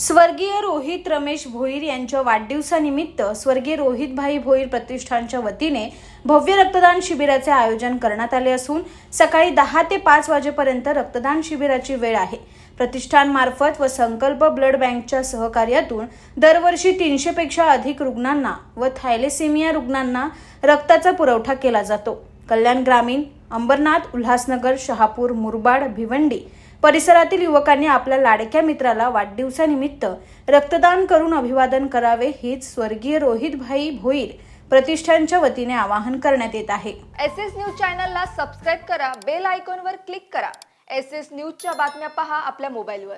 स्वर्गीय रोहित रमेश भोईर यांच्या वाढदिवसानिमित्त स्वर्गीय रोहित भाई भोईर प्रतिष्ठानच्या वतीने भव्य रक्तदान शिबिराचे आयोजन करण्यात आले असून सकाळी दहा ते पाच वाजेपर्यंत रक्तदान शिबिराची वेळ आहे. प्रतिष्ठानमार्फत व संकल्प ब्लड बँकच्या सहकार्यातून दरवर्षी तीनशेपेक्षा अधिक रुग्णांना व थायलेसेमिया रुग्णांना रक्ताचा पुरवठा केला जातो. कल्याण ग्रामीण अंबरनाथ उल्हासनगर शहापूर मुरबाड भिवंडी परिसरातील युवकांनी आपल्या लाडक्या मित्राला वाढदिवसानिमित्त रक्तदान करून अभिवादन करावे हीच स्वर्गीय रोहितभाई भोईर प्रतिष्ठानच्या वतीने आवाहन करण्यात येत आहे. एस एस न्यूज चॅनलला सबस्क्राईब करा बेल आयकॉनवर क्लिक करा. एस एस न्यूजच्या बातम्या पहा आपल्या मोबाईलवर.